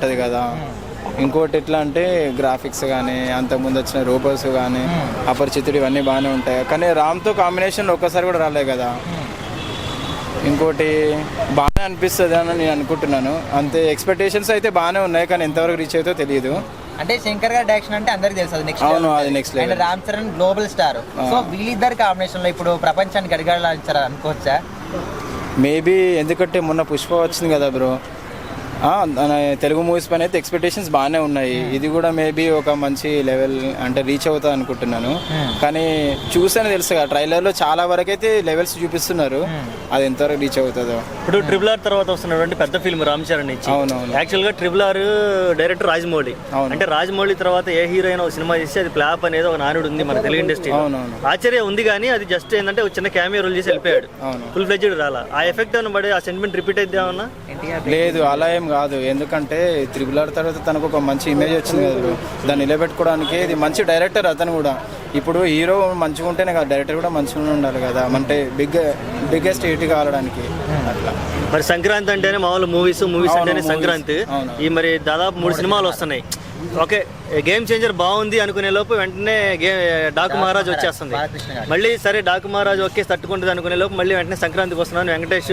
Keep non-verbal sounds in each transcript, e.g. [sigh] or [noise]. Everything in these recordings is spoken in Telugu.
ఉంటుంది కదా. ఇంకోటి ఎట్లా అంటే గ్రాఫిక్స్ కానీ అంతకుముందు వచ్చిన రోబోస్ కానీ అపరిచితుడు ఇవన్నీ బాగానే ఉంటాయి? కానీ రామ్తో కాంబినేషన్ ఒక్కసారి కూడా రాలేదు కదా. ఇంకోటి బాగానే అనిపిస్తుంది అని నేను అనుకుంటున్నాను. అంతే ఎక్స్పెక్టేషన్స్ అయితే బాగానే ఉన్నాయి కానీ ఎంతవరకు రీచ్ అవుతుందో తెలియదు అంటే శంకర్ గారి డైరెక్షన్ అంటే అందరికి తెలుసు అది నెక్స్ట్ అవును, అది level. And Ram Charan global star so వీళ్ళిద్దరి కాంబినేషన్లో ఇప్పుడు ప్రపంచానికి అడగాలంటారా అనుకోవచ్చా? మేబీ ఎందుకంటే మొన్న పుష్ప వచ్చింది కదా బ్రో. తెలుగు మూవీస్ పైన అయితే ఎక్స్పెక్టేషన్స్ బాగానే ఉన్నాయి. ఇది కూడా మేబీ ఒక మంచి లెవెల్ అంటే రీచ్ అవుతా అనుకుంటున్నాను. కానీ చూస్తేనే తెలుసు కదా ట్రైలర్లో చాలా వరకు అయితే లెవెల్స్ చూపిస్తున్నారు. అది ఎంతవరకు రీచ్ అవుతుందో. ఇప్పుడు ట్రిపుల్ ఆర్ తర్వాత వస్తున్నటువంటి పెద్ద ఫిల్మ్ రామ్ చరణ్ అవునవును. యాక్చువల్గా ట్రిపుల్ ఆర్ డైరెక్టర్ రాజమౌళి. అవును. అంటే రాజమౌళి తర్వాత ఏ హీరోయిన్ ఒక సినిమా చేస్తే అది ఫ్లాప్ అనేది ఒక నానుడు ఉంది మన తెలుగు ఇండస్ట్రీ అవునవును. ఆశ్చర్యం ఉంది కానీ అది జస్ట్ ఏంటంటే ఒక చిన్న క్యామియో రోల్ చేసి వెళ్ళిపోయాడు. అవును. ఫుల్ ఫ్లెడ్జెడ్ రాలా. ఆ ఎఫెక్ట్ అని పడి ఆ సెంటిమెంట్ రిపీట్ అయితే ఏమన్నా? లేదు అలా ఏం కాదు. ఎందుకంటే త్రిబుల్ ఆర్ తర్వాత తనకు ఒక మంచి ఇమేజ్ వచ్చింది కదా. దాన్ని నిలబెట్టుకోవడానికి ఇది మంచి డైరెక్టర్ అతను కూడా. ఇప్పుడు హీరో మంచిగా ఉంటేనే కదా డైరెక్టర్ కూడా మంచిగా ఉండాలి కదా. అంటే బిగ్ బిగ్గెస్ట్ హిట్ కావడానికి అట్లా. మరి సంక్రాంతి అంటేనే మామూలు మూవీస్ మూవీస్ అంటేనే. సంక్రాంతి. ఈ మరి దాదాపు మూడు సినిమాలు వస్తున్నాయి. ఓకే గేమ్ చేంజర్ బాగుంది అనుకునే లోపు వెంటనే గే డాకు మహారాజ్ వచ్చేస్తుంది. మళ్ళీ సరే డాకు మహారాజ్ ఓకే తట్టుకుంటుంది అనుకునే లోపు మళ్ళీ వెంటనే సంక్రాంతికి వస్తున్నాను. వెంకటేష్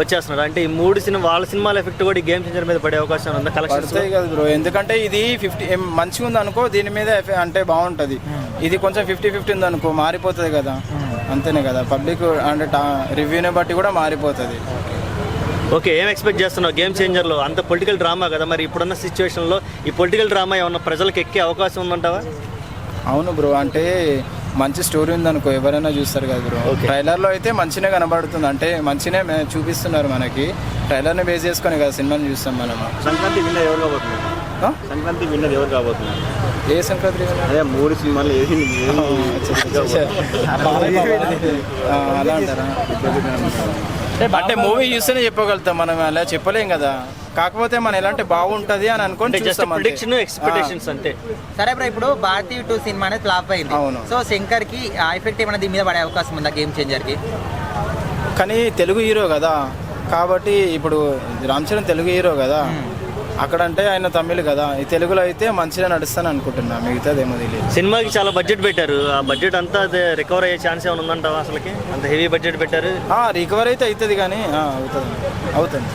వచ్చేస్తున్నాడు అంటే ఈ మూడు సినిమా వాళ్ళ సినిమాల ఎఫెక్ట్ కూడా ఈ గేమ్ చేంజర్ మీద పడే అవకాశం ఉందా. కలెక్షన్స్ పడతాయి కదా బ్రో. ఎందుకంటే ఇది ఫిఫ్టీ మంచిగా ఉంది అనుకో దీని మీద అంటే బాగుంటుంది. ఇది కొంచెం ఫిఫ్టీ ఫిఫ్టీ ఉంది అనుకో మారిపోతుంది కదా. అంతేనే కదా. పబ్లిక్ అంటే రివ్యూని బట్టి కూడా మారిపోతుంది. ఓకే ఏం ఎక్స్పెక్ట్ చేస్తున్నావు? గేమ్ చేంజర్లో అంత పొలిటికల్ డ్రామా కదా మరి ఇప్పుడున్న సిచ్యువేషన్లో ఈ పొలిటికల్ డ్రామా ఏమన్నా ప్రజలకు ఎక్కే అవకాశం ఉందంటావా? అవును బ్రో. అంటే మంచి స్టోరీ ఉంది అనుకో ఎవరైనా చూస్తారు కదా బ్రో. ట్రైలర్లో అయితే మంచినే కనబడుతుంది. అంటే మంచినే చూపిస్తున్నారు మనకి. ట్రైలర్ని బేస్ చేసుకొని కదా సినిమాని చూస్తాం మనం సంక్రాంతి విన్నర్ ఎవరు కాబోతున్నారు? సంక్రాంతి విన్నర్ ఎవరు కాబోతున్నారు? ఏ సంక్రాంతి అదే మూడు సినిమాలు ఏది [laughs] అలా అంటారా? అంటే మూవీ చూస్తేనే చెప్పగలుగుతాం. మనం అలా చెప్పలేం కదా. కాకపోతే మనం ఎలాంటి బాగుంటది అని అనుకొని చూస్తాం అంతే. ప్రిడిక్షన్ ఎక్స్పెక్టేషన్స్ అంతే. సరే బ్రో ఇప్పుడు భారతీ టూ సినిమా అనేది ఫ్లాప్ అయింది. అవును. సో శంకర్కి ఆ ఎఫెక్ట్ ఏమైనా దీని మీద పడే అవకాశం ఉందా గేమ్ చేంజర్కి కానీ తెలుగు హీరో కదా. కాబట్టి ఇప్పుడు రామ్ చరణ్ తెలుగు హీరో కదా. అక్కడ అంటే ఆయన తమిళ్ కదా. ఈ తెలుగులో అయితే మంచిగా నడుస్తాను అనుకుంటున్నా. మిగతాది ఏమో తెలియదు సినిమాకి చాలా బడ్జెట్ పెట్టారు. ఆ బడ్జెట్ అంతా అదే రికవర్ అయ్యే ఛాన్స్ ఏమైనా ఉందంటావా అసలుకి? అంత హెవీ బడ్జెట్ పెట్టారు. రికవర్ అయితే అవుతుంది కానీ ఆ, అవుతుంది. అవుతుంది.